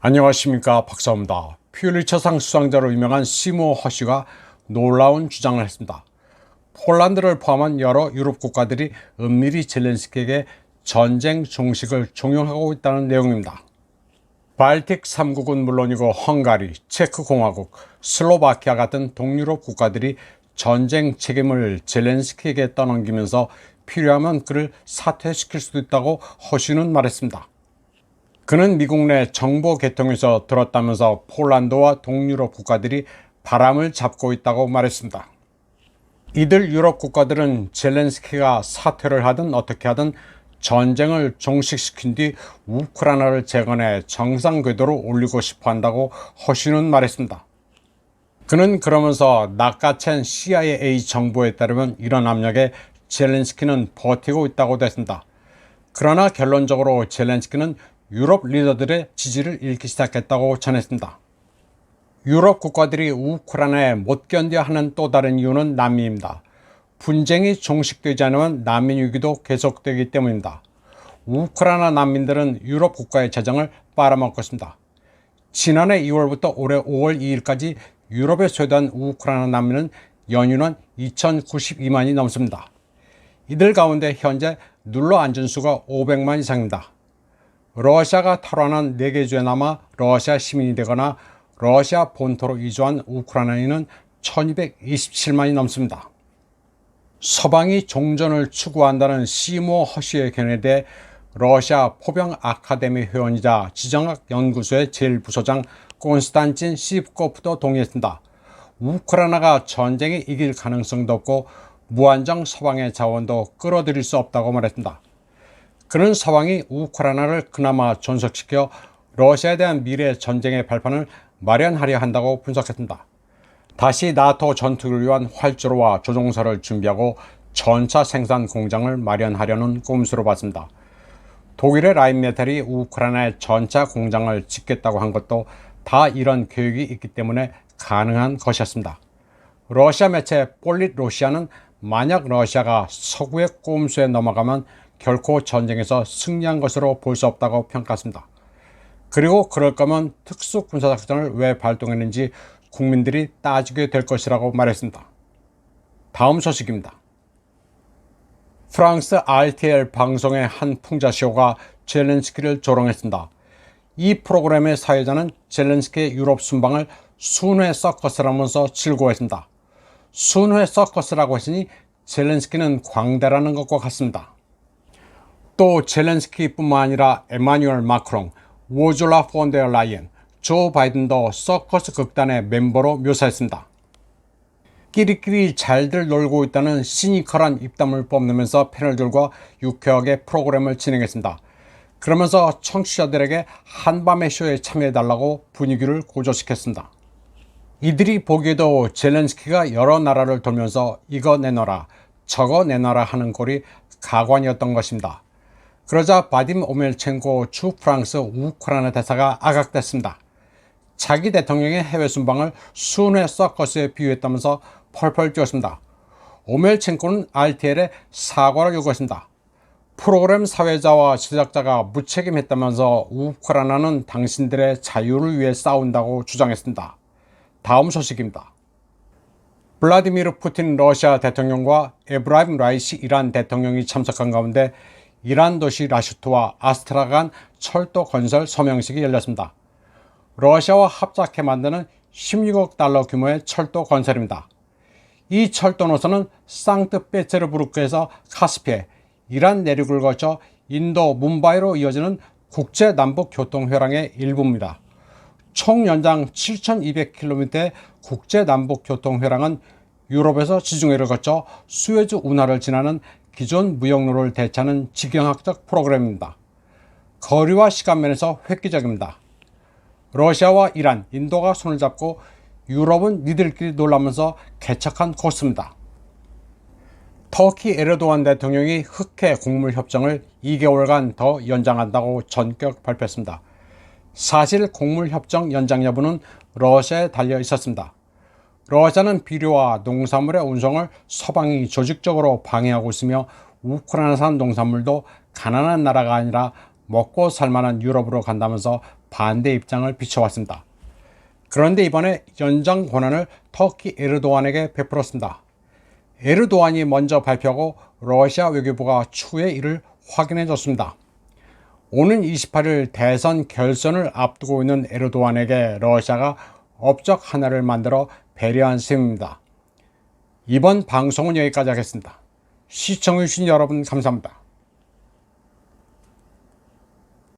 안녕하십니까 박사입니다. 퓰리처상 수상자로 유명한 시모 허쉬가 놀라운 주장을 했습니다. 폴란드를 포함한 여러 유럽 국가들이 은밀히 젤렌스키에게 전쟁 종식을 종용하고 있다는 내용입니다. 발틱 3국은 물론이고 헝가리, 체크공화국, 슬로바키아 같은 동유럽 국가들이 전쟁 책임을 젤렌스키에게 떠넘기면서 필요하면 그를 사퇴시킬 수도 있다고 허쉬는 말했습니다. 그는 미국 내 정보 개통에서 들었다면서 폴란드와 동유럽 국가들이 바람을 잡고 있다고 말했습니다. 이들 유럽 국가들은 젤렌스키가 사퇴를 하든 어떻게 하든 전쟁을 종식시킨 뒤 우크라이나를 재건해 정상 궤도로 올리고 싶어 한다고 허쉬는 말했습니다. 그는 그러면서 낚아챈 CIA 정보에 따르면 이런 압력에 젤렌스키는 버티고 있다고 됐습니다. 그러나 결론적으로 젤렌스키는 유럽 리더들의 지지를 잃기 시작했다고 전했습니다. 유럽 국가들이 우크라이나에 못 견뎌 하는 또 다른 이유는 난민입니다. 분쟁이 종식되지 않으면 난민 위기도 계속되기 때문입니다. 우크라이나 난민들은 유럽 국가의 재정을 빨아먹고 있습니다. 지난해 2월부터 올해 5월 2일까지 유럽에 소유한 우크라이나 난민은 연유는 2,092만이 넘습니다. 이들 가운데 현재 눌러 앉은 수가 500만 이상입니다. 러시아가 탈환한 4개 주에 남아 러시아 시민이 되거나 러시아 본토로 이주한 우크라이나인은 1227만이 넘습니다. 서방이 종전을 추구한다는 시모 허쉬의 견해에 대해 러시아 포병 아카데미 회원이자 지정학 연구소의 제일 부소장 콘스탄틴 시프코프도 동의했습니다. 우크라이나가 전쟁에 이길 가능성도 없고 무한정 서방의 자원도 끌어들일 수 없다고 말했습니다. 그는 서방이 우크라이나를 그나마 존속시켜 러시아에 대한 미래 전쟁의 발판을 마련하려 한다고 분석했습니다. 다시 나토 전투를 위한 활주로와 조종사를 준비하고 전차 생산 공장을 마련하려는 꼼수로 봤습니다. 독일의 라인메탈이 우크라이나의 전차 공장을 짓겠다고 한 것도 다 이런 계획이 있기 때문에 가능한 것이었습니다. 러시아 매체 폴릿 러시아는 만약 러시아가 서구의 꼼수에 넘어가면 결코 전쟁에서 승리한 것으로 볼 수 없다고 평가했습니다. 그리고 그럴 거면 특수 군사작전을 왜 발동했는지 국민들이 따지게 될 것이라고 말했습니다. 다음 소식입니다. 프랑스 RTL 방송의 한 풍자쇼가 젤렌스키를 조롱했습니다. 이 프로그램의 사회자는 젤렌스키의 유럽 순방을 순회 서커스라면서 즐거워했습니다. 순회 서커스라고 했으니 젤렌스키는 광대라는 것과 같습니다. 또 젤렌스키뿐만 아니라 에마뉴엘 마크롱, 우주라 폰데어 라이엔, 조 바이든도 서커스 극단의 멤버로 묘사했습니다. 끼리끼리 잘들 놀고 있다는 시니컬한 입담을 뽐내면서 패널들과 유쾌하게 프로그램을 진행했습니다. 그러면서 청취자들에게 한밤의 쇼에 참여해달라고 분위기를 고조시켰습니다. 이들이 보기에도 젤렌스키가 여러 나라를 돌면서 이거 내놔라, 저거 내놔라 하는 꼴이 가관이었던 것입니다. 그러자 바딤 오멜첸코 주 프랑스 우크라이나 대사가 아각됐습니다. 자기 대통령의 해외 순방을 순회 서커스에 비유했다면서 펄펄 뛰었습니다. 오멜첸코는 RTL에 사과를 요구했습니다. 프로그램 사회자와 제작자가 무책임했다면서 우크라이나는 당신들의 자유를 위해 싸운다고 주장했습니다. 다음 소식입니다. 블라디미르 푸틴 러시아 대통령과 에브라임 라이시 이란 대통령이 참석한 가운데 이란 도시 라슈트와 아스트라간 철도 건설 서명식이 열렸습니다. 러시아와 합작해 만드는 16억 달러 규모의 철도 건설입니다. 이 철도 노선은 상트페테르부르크에서 카스피에 이란 내륙을 거쳐 인도 문바이로 이어지는 국제 남북 교통 회랑의 일부입니다. 총 연장 7,200km의 국제 남북 교통 회랑은 유럽에서 지중해를 거쳐 수에즈 운하를 지나는 기존 무역로를 대체하는 지경학적 프로그램입니다. 거리와 시간 면에서 획기적입니다. 러시아와 이란, 인도가 손을 잡고 유럽은 니들끼리 놀라면서 개척한 코스입니다. 터키 에르도안 대통령이 흑해 곡물 협정을 2개월간 더 연장한다고 전격 발표했습니다. 사실 곡물 협정 연장 여부는 러시아에 달려 있었습니다. 러시아는 비료와 농산물의 운송을 서방이 조직적으로 방해하고 있으며 우크라이나산 농산물도 가난한 나라가 아니라 먹고 살만한 유럽으로 간다면서 반대 입장을 비춰왔습니다. 그런데 이번에 연장 권한을 터키 에르도안에게 베풀었습니다. 에르도안이 먼저 발표하고 러시아 외교부가 추후에 이를 확인해 줬습니다. 오는 28일 대선 결선을 앞두고 있는 에르도안에게 러시아가 업적 하나를 만들어 배려한 셈입니다. 이번 방송은 여기까지 하겠습니다. 시청해주신 여러분 감사합니다.